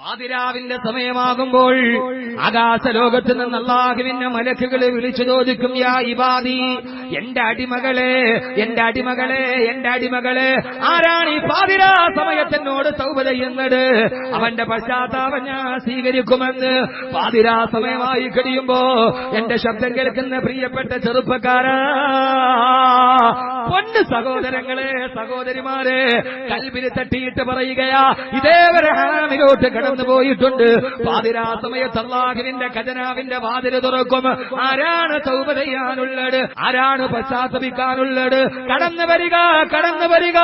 പാതിരാവിന്റെ സമയമാകുമ്പോൾ ആകാശലോകത്ത് നിന്ന് അള്ളാഹുവിന്റെ മലക്കുകളെ വിളിച്ചു ചോദിക്കും യാ ഇബാദി എന്റെ അടിമകളെ എന്റെ അടിമകളെ എന്റെ അടിമകളെ ആരാണ് ഈ പാതിരാ സൗഭ ചെയ്യുന്നത്? അവന്റെ പശ്ചാത്താപം ഞാൻ സ്വീകരിക്കുമെന്ന് പാതിരാ സമയമായി കഴിയുമ്പോ എന്റെ ശബ്ദം കേൾക്കുന്ന പ്രിയപ്പെട്ട ചെറുപ്പക്കാരാ പൊന്ന് സഹോദരങ്ങളെ സഹോദരിമാരെ കൽവിന് തട്ടിയിട്ട് പറയുകയാ ഇതേവരെ ഹറാമിലോട്ട് കടന്നു പോയിട്ടുണ്ട് പാതിരാ സമയത്ത് അള്ളാഹുവിന്റെ ഖജനാവിന്റെ വാതിൽ തുറക്കും ആരാണ് തൗബ ചെയ്യാനുള്ളത് ആരാണ് പശ്ചാത്തപിക്കാനുള്ളത് കടന്നു വരിക കടന്നു വരിക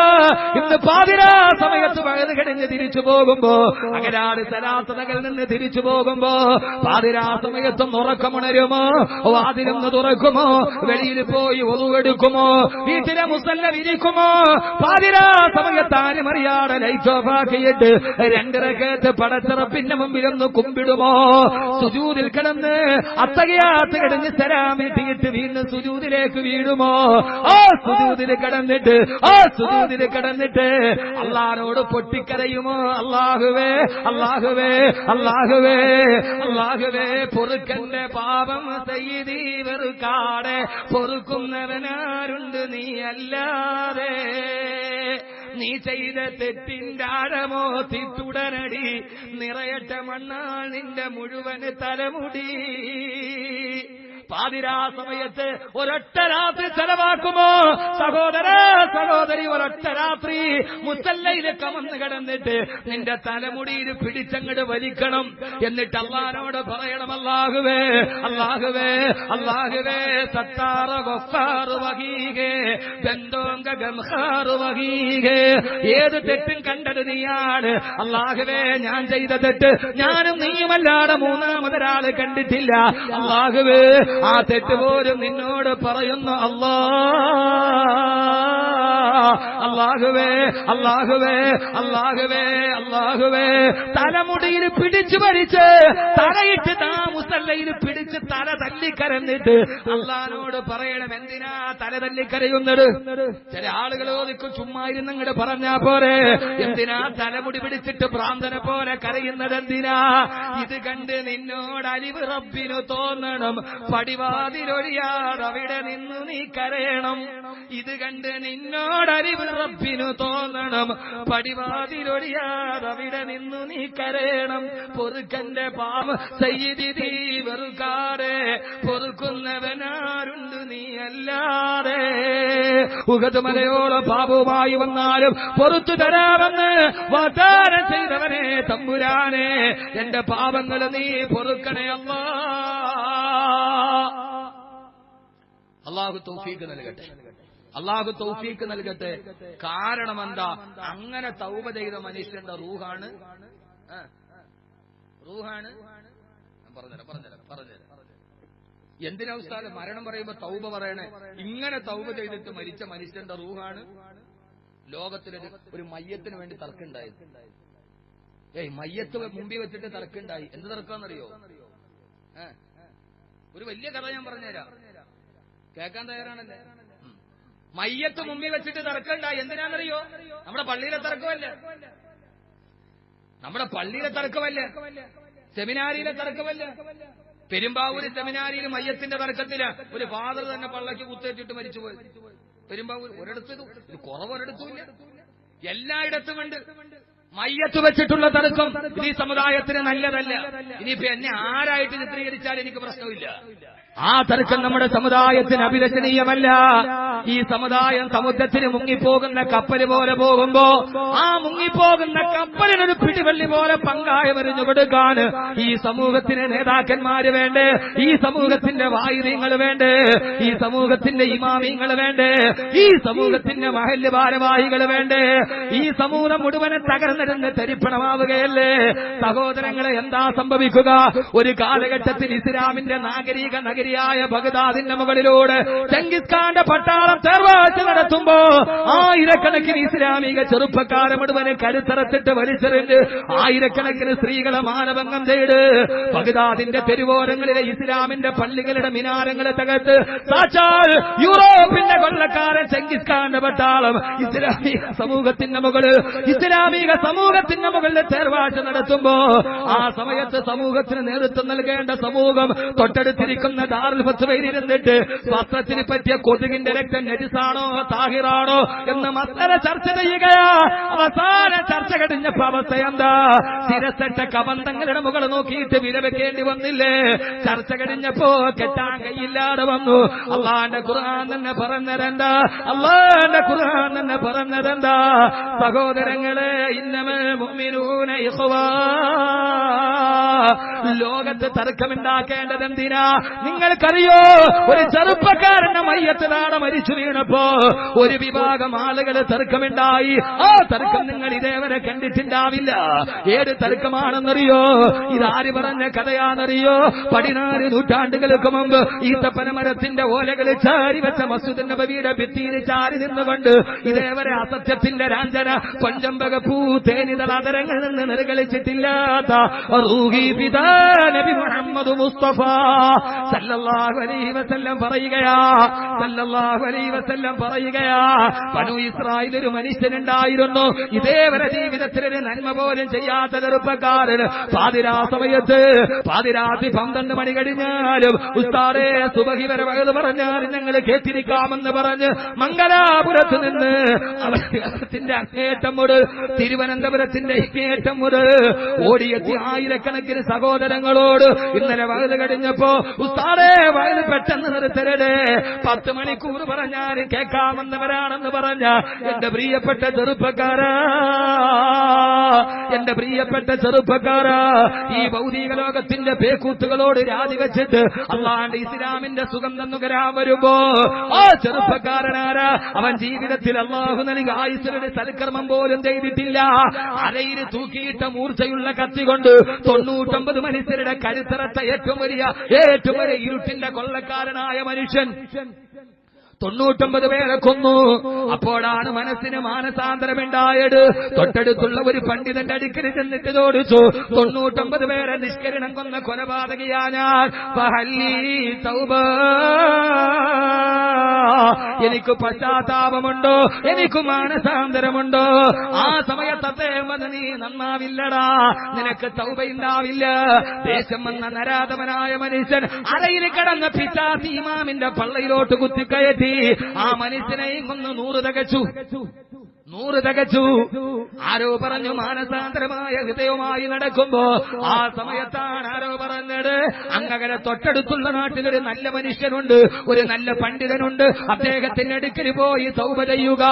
ഇന്ന് പാതിരാ സമയത്ത് വയത് കിടഞ്ഞ് തിരിച്ചു പോകുമ്പോ അകരാട് സലാസതകളിൽ നിന്ന് തിരിച്ചു പോകുമ്പോ പാതിരാ സമയത്തും ഉറക്കമുണരുമോ വാതിലൊന്ന് തുറക്കുമോ വെളിയിൽ പോയി ഒതുവെടുക്കുമോ വീട്ടിലെ മുസല്ല വിരിക്കുമോ പാതിരാ സമയത്ത് ആരും അറിയാതെ ലൈറ്റ് ഓഫ് ആക്കിയിട്ട് രണ്ടിറക്കത്ത് മുമ്പിൽ മുമ്പിലൊന്ന് കുമ്പിടുമോ? സുജൂതിൽ കിടന്ന് അത്തകയാത്ത് കിടന്ന് സരാമിട്ടിയിട്ട് വീണ്ടും സുജൂതിലേക്ക് വീഴുമോ? ആ സുജൂതിൽ കിടന്നിട്ട് ആ സുജൂതിൽ കിടന്നിട്ട് അള്ളഹാനോട് പൊട്ടിക്കരയുമോ? അള്ളാഹുവേ അള്ളാഹുവേ അള്ളാഹുവേ അള്ളാഹുവേ പൊറുക്കന്റെ പാപം സയ്യിദീ വെറുക്കാടെ പൊറുക്കുന്നവനാരുണ്ട് നീ. അല്ലാതെ നീ ചെയ്ത തെറ്റിന്റെ ആഴമോ തുടരടി നിറയട്ട മണ്ണാൾ നിന്റെ മുഴുവൻ തലമുടി. പാതിരാ സമയത്ത് ഒരൊറ്റ രാത്രി ചെലവാക്കുമോ? സഹോദര സഹോദരി ഒരൊറ്റ രാത്രി മുത്തല്ലയിൽ കമന്ന് കിടന്നിട്ട് നിന്റെ തലമുടിയിൽ പിടിച്ചങ്ങട് വലിക്കണം എന്നിട്ട് അള്ളാരോട് പറയണം അല്ലാഹുവേ അല്ലാഹുവേ അല്ലാഹുവേ സത്താറ വഹീകേ ഏത് തെറ്റും കണ്ടത് നീയാണ്. അള്ളാഹുവേ ഞാൻ ചെയ്ത തെറ്റ് ഞാനും നീയുമല്ലാതെ മൂന്നാമതൊരാൾ കണ്ടിട്ടില്ല. അള്ളാഹുവേ ആ തെറ്റ് പോലും നിന്നോട് പറയുന്ന അല്ലാ അള്ളാഹുവേ അള്ളാഹുവേ അള്ളാഹുവേ അള്ളാഹുവേ. തലമുടിയിൽ പിടിച്ചു മരിച്ച് തലയിട്ട് താ മുസല്ലയിൽ പിടിച്ച് തല തല്ലിക്കരന്നിട്ട് അള്ളഹാനോട് പറയണം എന്തിനാ തല തല്ലിക്കരയുന്നത്? ചില ആളുകൾ ചോദിക്കും ചുമ്മാ ഇരുന്നങ്ങട് പറഞ്ഞാ പോരെ? എന്തിനാ തലമുടി പിടിച്ചിട്ട് ഭ്രാന്തനെ പോലെ കരയുന്നത് എന്തിനാ? ഇത് കണ്ട് നിന്നോട് അലിവ് റബ്ബിനു തോന്നണം. പടിവാതിലൊഴിയാതെ അവിടെ നിന്നു നീ കരയണം. ഇത് കണ്ട് നിന്നോട് അലിവ് റബ്ബിനു തോന്നണം. പടിവാതിലൊഴിയാതെ അവിടെ നിന്നു നീ കരയണം. പൊറുക്കന്റെ പാവ സയ്യിദി നീ വെറുക്കാതെ. പൊറുക്കുന്നവനാരുണ്ട് നീ അല്ലാതെ. ഉഗത് മലയോളം പാപവുമായി വന്നാലും പൊറത്തു തരാമെന്ന് വാഗ്ദാനം ചെയ്തവനെ തമ്പുരാനെ. എന്റെ പാപങ്ങൾ നീ പൊറുക്കണേ അമ്മ അള്ളാഹു തോഫീക്ക് നൽകട്ടെ. അള്ളാഹു തൗഫീക്ക് നൽകട്ടെ. കാരണം എന്താ? അങ്ങനെ തൗപ ചെയ്ത മനുഷ്യന്റെ റൂഹാണ്. റൂഹാണ്? പറഞ്ഞുതരാം പറഞ്ഞുതരാം പറഞ്ഞുതരാം. എന്തിനാ ഉസ്താദ് മരണം പറയുമ്പോ തൗബ പറയണേ? ഇങ്ങനെ തൗബ ചെയ്തിട്ട് മരിച്ച മനുഷ്യന്റെ റൂഹാണ് ലോകത്തിലൊരു ഒരു മയ്യത്തിന് വേണ്ടി തർക്കുണ്ടായത് ഏയ് മയ്യത്ത് മുമ്പിൽ വെച്ചിട്ട് തർക്കുണ്ടായി എന്ത് തർക്കാന്നറിയോ ഒരു വലിയ കഥ ഞാൻ പറഞ്ഞുതരാം. കേൾക്കാൻ തയ്യാറാണല്ലേ. മയ്യത്ത് മുമ്പിൽ വെച്ചിട്ട് തറക്കണ്ട എന്തിനാണെന്നറിയോ? നമ്മുടെ പള്ളിയിലെ തർക്കമല്ല നമ്മുടെ പള്ളിയിലെ തർക്കമല്ല സെമിനാരിയിലെ തർക്കമല്ല പെരുമ്പാവൂര് സെമിനാരിയിൽ മയ്യത്തിന്റെ തർക്കത്തിൽ ഒരു ഫാദർ തന്നെ പള്ളക്ക് കുത്തേറ്റിട്ട് മരിച്ചുപോയി. പെരുമ്പാവൂർ ഒരിടത്ത് ഇത് കുറവ് ഒരിടത്തുമില്ല എല്ലായിടത്തുമുണ്ട് മയ്യത്ത് വെച്ചിട്ടുള്ള ഇത് ഈ സമുദായത്തിന് നല്ലതല്ല. ഇനിയിപ്പോ എന്നെ ആരായിട്ട് ചിത്രീകരിച്ചാൽ എനിക്ക് പ്രശ്നമില്ല. ആ തർക്കം നമ്മുടെ സമുദായത്തിന് അഭിലഷണീയമല്ല. ഈ സമുദായം സമുദ്രത്തിന് മുങ്ങിപ്പോകുന്ന കപ്പൽ പോലെ പോകുമ്പോ ആ മുങ്ങിപ്പോകുന്ന കപ്പലിനൊരു പിടിവള്ളി പോലെ പങ്കായ വരിഞ്ഞു കൊടുക്കാൻ ഈ സമൂഹത്തിന് നേതാക്കന്മാര് വേണ്ടേ? ഈ സമൂഹത്തിന്റെ വായുനീങ്ങൾ വേണ്ടേ? ഈ സമൂഹത്തിന്റെ ഇമാമിങ്ങൾ വേണ്ടേ? ഈ സമൂഹത്തിന്റെ മഹല്യ ഭാരവാഹികൾ വേണ്ടേ? ഈ സമൂഹം മുഴുവനെ തകർന്നിരുന്ന് തരിപ്പണമാവുകയല്ലേ? സഹോദരങ്ങളെ എന്താ സംഭവിക്കുക? ഒരു കാലഘട്ടത്തിൽ ഇസ്ലാമിന്റെ നാഗരിക നഗരി നഗരിയായ ബഗ്ദാദിന്റെ മുകളിലൂടെ ചെങ്കിസ് ഖാന്റെ തേർവാഴ്ച നടത്തുമ്പോ ആയിരക്കണക്കിന് ഇസ്ലാമിക ചെറുപ്പക്കാരെ മുഴുവനെ കരുത്തറത്തിട്ട് വലിച്ചെറിഞ്ഞ് ആയിരക്കണക്കിന് സ്ത്രീകളെ മാനഭംഗം ചെയ്ത് ബഗ്ദാദിന്റെ തെരുവോരങ്ങളിലെ ഇസ്ലാമിന്റെ പള്ളികളുടെ മിനാരങ്ങളെ തകർത്ത് സാക്ഷാൽ യൂറോപ്പിന്റെ കൊള്ളക്കാരൻ ചെങ്കിസ്ഖാന്റെ പട്ടാളം ഇസ്ലാമിക സമൂഹത്തിന്റെ മുകളിൽ ഇസ്ലാമിക സമൂഹത്തിന്റെ മുകളിൽ തേർവാഴ്ച നടത്തുമ്പോ ആ സമയത്ത് സമൂഹത്തിന് നേതൃത്വം നൽകേണ്ട സമൂഹം തൊട്ടടുത്തിരിക്കുന്ന ദാറുൽ ഫത്വയിലിരുന്നിട്ട് വസ്ത്രത്തിന് പറ്റിയ കൊതുകിന്റെ രക്തം നജിസാണോ താഹിറാണോ എന്ന് മസല ചർച്ച ചെയ്യുകയാ. അവസാന ചർച്ച കഴിഞ്ഞപ്പോ അവസ്ഥ എന്താ? സ്ഥിരസെട്ട കബന്ധങ്ങളുടെ മുകളിൽ നോക്കിയിട്ട് വിലവെക്കേണ്ടി വന്നില്ലേ? ചർച്ച കഴിഞ്ഞപ്പോ കെട്ടാൻ കൈയില്ലാതെ വന്നു. അള്ളാന്റെ ഖുർആൻ തന്നെ പറഞ്ഞരണ്ട അള്ളാന്റെ ഖുർആൻ തന്നെ പറഞ്ഞരണ്ട സഹോദരങ്ങളെ ഇന്നമേ മുഅ്മിനൂന ഇഖ്വാ. ലോകത്ത് തർക്കമുണ്ടാക്കേണ്ടത് എന്തിനാ? നിങ്ങൾക്കറിയോ? ഒരു ചെറുപ്പക്കാരന്റെ മയ്യത്തിലാണ് മരിച്ചു വീണപ്പോ ഒരു വിഭാഗം ആളുകൾ തർക്കമുണ്ടായി. ആ തർക്കം നിങ്ങൾ ഇതേവരെ കണ്ടിട്ടുണ്ടാവില്ല. ഏത് തർക്കമാണെന്നറിയോ? ഇതാര് പറഞ്ഞ കഥയാണെന്നറിയോ? പതിനാല് നൂറ്റാണ്ടുകൾക്ക് മുമ്പ് ഈത്തപ്പന മരത്തിന്റെ ഓലകൾ ചാരി വെച്ച മസൂദ് നബിയുടെ ഭിത്തിയിൽ ചാരി നിന്നുകൊണ്ട് ഇതേവരെ അസത്യത്തിന്റെ രാഞ്ചന കൊഞ്ചമ്പക പൂ തേനിതൾ അതരങ്ങളിൽ നിന്ന് നിർഗളിച്ചിട്ടില്ലാത്ത നബി മുഹമ്മദ് മുസ്തഫ സല്ലല്ലാഹു അലൈഹി വസല്ലം പറയുകയാ സല്ലല്ലാഹു അലൈഹി വസല്ലം പറയുകയാ പനു ഇസ്രായേൽ ഒരു മനുഷ്യനുണ്ടായിരുന്നു. ഇതേവരെ ജീവിതത്തിൽ ഒരു നന്മ പോലും ചെയ്യാത്ത ചെറുപ്പക്കാരൻ. പാതിരാ സമയത്ത് പാതിരാത്രി പന്ത്രണ്ട് മണി കഴിഞ്ഞാലും ഉസ്താദേ സുബഹി വരെ വകത് പറഞ്ഞാൽ ഞങ്ങൾ കേട്ടിരിക്കാമെന്ന് പറഞ്ഞ് മംഗലാപുരത്ത് നിന്ന് അവരുടെ അങ്ങേറ്റം മുതൽ തിരുവനന്തപുരത്തിന്റെ അങ്ങേറ്റം മുതൽ ഓടിയെത്തി ആയിരക്കണക്കിന് സഹോദരങ്ങളോട് ഇന്നലെ വകത് കഴിഞ്ഞപ്പോ ഉസ്താദേ വകത് പെട്ടെന്ന് നിർത്തരടേ പത്ത് മണിക്കൂർ പറഞ്ഞാൽ കേൾക്കാമെന്നവരാണെന്ന് പറഞ്ഞ എന്റെ പ്രിയപ്പെട്ട ചെറുപ്പക്കാരാ. എന്റെ പ്രിയപ്പെട്ട ചെറുപ്പക്കാരാ. ഈ ഭൗതിക ലോകത്തിന്റെ പേക്കൂത്തുകളോട് രാജി വെച്ചിട്ട് അള്ളാണ്ട് ഇസ്ലാമിന്റെ സുഖം തന്നുകരാൻ വരുമ്പോ ആ ചെറുപ്പക്കാരനാരാ. അവൻ ജീവിതത്തിൽ അള്ളാഹു നൽകി ആയുസരുടെ സൽക്കർമ്മം പോലും ചെയ്തിട്ടില്ല. അരയിൽ തൂക്കിയിട്ട മൂർച്ചയുള്ള കത്തി കൊണ്ട് തൊണ്ണൂറ്റൊമ്പത് മനുഷ്യരുടെ കരുത്തറത്ത ഏറ്റവും വലിയ ഏറ്റവും വലിയ ഇരുട്ടിന്റെ കൊള്ളക്കാരനായ മനുഷ്യൻ. തൊണ്ണൂറ്റൊമ്പത് പേരെ കൊന്നു. അപ്പോഴാണ് മനസ്സിന് മാനസാന്തരമുണ്ടായത്. തൊട്ടടുത്തുള്ള ഒരു പണ്ഡിതന്റെ അടുക്കൽ ചെന്നിട്ട് ചോദിച്ചു തൊണ്ണൂറ്റൊമ്പത് പേരെ നിഷ്കരണം കൊന്ന കൊലപാതകയാ ഞാൻ ഫഹല്ലി തൗബ. എനിക്ക് പശ്ചാത്താപമുണ്ടോ? എനിക്ക് മാനസാന്തരമുണ്ടോ? ആ സമയത്ത് നീ നന്നാവില്ലടാ. നിനക്ക് തൗബയുണ്ടാവില്ല. ദേശം വന്ന നരാധമനായ മനുഷ്യൻ അരയിൽ കിടന്ന പിതാ സീമാമിന്റെ പള്ളയിലോട്ട് കുത്തിക്കയറ്റി. ആ മനുഷ്യനെയും കൊന്ന് നൂറ് തികച്ചു. നൂറ് തികച്ചു. ആരോ പറഞ്ഞു മാനസാന്തരമായ ഹൃദയവുമായി നടക്കുമ്പോ ആ സമയത്താണ് ആരോ പറഞ്ഞത്. അങ്ങകരെ തൊട്ടടുത്തുള്ള നാട്ടിലൊരു നല്ല മനുഷ്യനുണ്ട് ഒരു നല്ല പണ്ഡിതനുണ്ട്. അദ്ദേഹത്തിന്റെ അടുക്കൽ പോയി സൗപ ചെയ്യുക.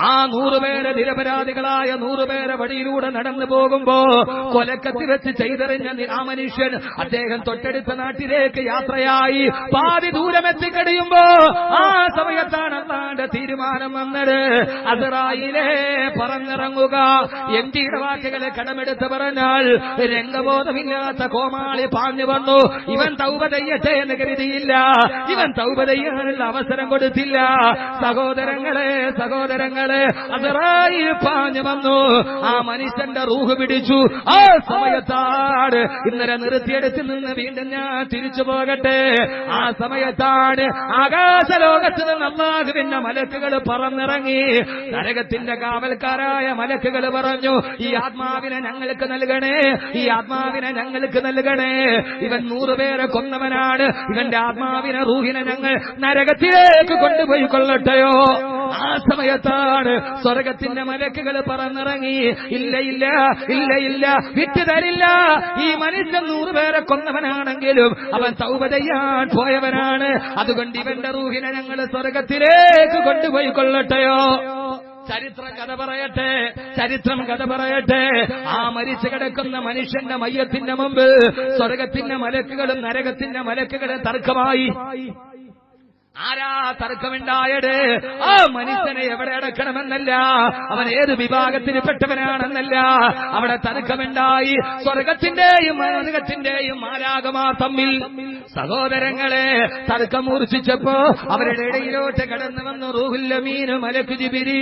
ആ നൂറുപേരെ നിരപരാധികളായ നൂറുപേരെ വഴിയിലൂടെ നടന്നു പോകുമ്പോ കൊലക്കത്തി വെച്ച് ചെയ്തെറിഞ്ഞ ആ മനുഷ്യൻ അദ്ദേഹം തൊട്ടടുത്ത നാട്ടിലേക്ക് യാത്രയായി. പാതി ദൂരം എത്തിക്കഴിയുമ്പോ ആ സമയത്താണ് അള്ളാന്റെ തീരുമാനം വന്നത്. അസറായിലേ പറന്നിറങ്ങുക. എം ജിയുടെ വാക്കുകളെ കടമെടുത്ത് പറഞ്ഞാൽ രംഗബോധമില്ലാത്ത കോമാളി പാഞ്ഞു വന്നു. ഇവൻ തൗപ ചെയ്യട്ടെ എന്ന് കരുതിയില്ല. ഇവൻ തൗപ ചെയ്യാനുള്ള അവസരം കൊടുത്തില്ല. സഹോദരങ്ങളെ സഹോദരങ്ങളെ അസറായി പാഞ്ഞു വന്നു. ആ മനുഷ്യന്റെ റൂഹ് പിടിച്ചു. ആ സമയത്താണ് ഇന്നലെ നിർത്തിയെടുത്ത് നിന്ന് വീണ്ടും ഞാൻ തിരിച്ചു പോകട്ടെ. ആ സമയത്താണ് ആകാശലോകത്ത് നിന്ന് അള്ളാഹുവിന്റെ മലക്കുകൾ പറന്നിറങ്ങി. നരകത്തിന്റെ കാവൽക്കാരായ മലക്കുകൾ പറഞ്ഞു ഈ ആത്മാവിനെ ഞങ്ങൾക്ക് നൽകണേ ഈ ആത്മാവിനെ ഞങ്ങൾക്ക് നൽകണേ. ഇവൻ നൂറുപേരെ കൊന്നവനാണ്. ഇവന്റെ ആത്മാവിനെ റൂഹിനെ ഞങ്ങൾ നരകത്തിലേക്ക് കൊണ്ടുപോയി കൊള്ളട്ടെയോ? ആ സമയത്താണ് സ്വർഗത്തിന്റെ മലക്കുകൾ പറന്നിറങ്ങി ഇല്ല ഇല്ല ഇല്ല ഇല്ല വിറ്റ് തരില്ല. ഈ മനുഷ്യൻ നൂറുപേരെ കൊന്നവനാണെങ്കിലും അവൻ തൗബ ചെയ്യാൻ പോയവനാണ്. അതുകൊണ്ട് ഇവന്റെ റൂഹിനെ ഞങ്ങൾ സ്വർഗത്തിലേക്ക് കൊണ്ടുപോയി കൊള്ളട്ടെയോ? ചരിത്രം കഥ പറയട്ടെ ചരിത്രം കഥ പറയട്ടെ. ആ മരിച്ചു കിടക്കുന്ന മനുഷ്യന്റെ മയ്യത്തിന്റെ മുമ്പ് സ്വർഗത്തിന്റെ മലക്കുകളും നരകത്തിന്റെ മലക്കുകളും തർക്കമായി. ആരാ തർക്കമുണ്ടായത്? ആ മനുഷ്യനെ എവിടെ അടക്കണമെന്നല്ല. അവൻ ഏത് വിഭാഗത്തിന് പെട്ടവനാണെന്നല്ല. അവിടെ തർക്കമുണ്ടായി. സ്വർഗത്തിന്റെയും നരകത്തിന്റെയും ആരാഗമാ തമ്മിൽ സഹോദരങ്ങളെ തർക്കം മൂർച്ഛിച്ചപ്പോ അവരുടെ ഇടയിലോട്ട് കടന്നു വന്നു. റൂഹുല്ലമീനു മലക്കു ജിബിരി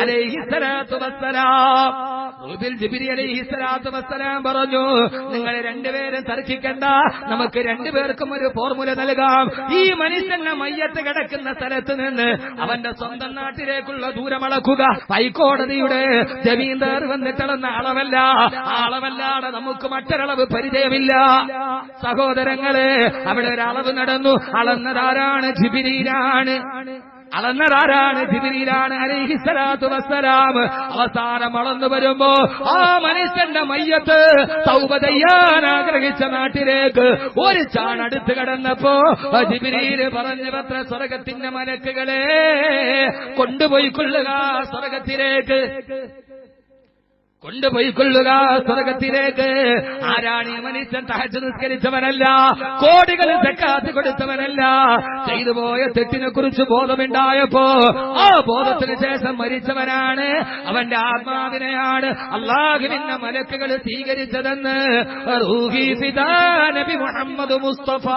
അലൈഹിസ്സലാത്തു വസ്സലാം. റൂബിൽ ജിബിരി അലൈഹിസ്സലാത്തു വസ്സലാം പറഞ്ഞു നിങ്ങൾ രണ്ടുപേരും തർക്കിക്കണ്ട. നമുക്ക് രണ്ടുപേർക്കും ഒരു ഫോർമുല നൽകാം. ഈ മനുഷ്യന്റെ മയ്യത്ത് കിടക്കുന്ന സ്ഥലത്ത് നിന്ന് അവന്റെ സ്വന്തം നാട്ടിലേക്കുള്ള ദൂരമളക്കുക ഹൈക്കോടതിയുടെ ജമീന്ദാർ വന്നിട്ടളന്ന അളവല്ല. അളവല്ലാതെ നമുക്ക് മറ്റൊരളവ് പരിചയമില്ല. സഹോദരങ്ങളെ അവിടെ ഒരളവ് നടന്നു. അളന്നതാരാണ്? ജിബിരിയിലാണ് അളന്നതാരാണ് ജിബിരിയിലാണ് അലൈഹിസ്സലാത്തു വസ്സലാം. അവസാനം അളന്നു വരുമ്പോ ആ മനുഷ്യന്റെ മയ്യത്ത് തൗബ ചെയ്യാൻ ആഗ്രഹിച്ച നാട്ടിലേക്ക് ഒരു ചാണടുത്ത് കടന്നപ്പോ പറഞ്ഞു പത്ര സ്വർഗത്തിന്റെ മലക്കുകളെ കൊണ്ടുപോയിക്കൊള്ളുക സ്വർഗത്തിലേക്ക് കൊണ്ടുപോയിക്കൊള്ളുക സ്വർഗത്തിലേക്ക്. ആരാണ് ഈ മനുഷ്യൻ തഹജ് നിസ്കരിച്ചവനല്ല? കോടികൾ തെക്കാത്ത് കൊടുത്തവനല്ല. ചെയ്തുപോയ തെറ്റിനെ കുറിച്ച് ബോധമുണ്ടായപ്പോ ആ ബോധത്തിന് ശേഷം മരിച്ചവനാണ്. അവന്റെ ആത്മാവിനെയാണ് അള്ളാഹുവിന്റെ മലക്കുകൾ സ്വീകരിച്ചതെന്ന് മുഹമ്മദ് മുസ്തഫ.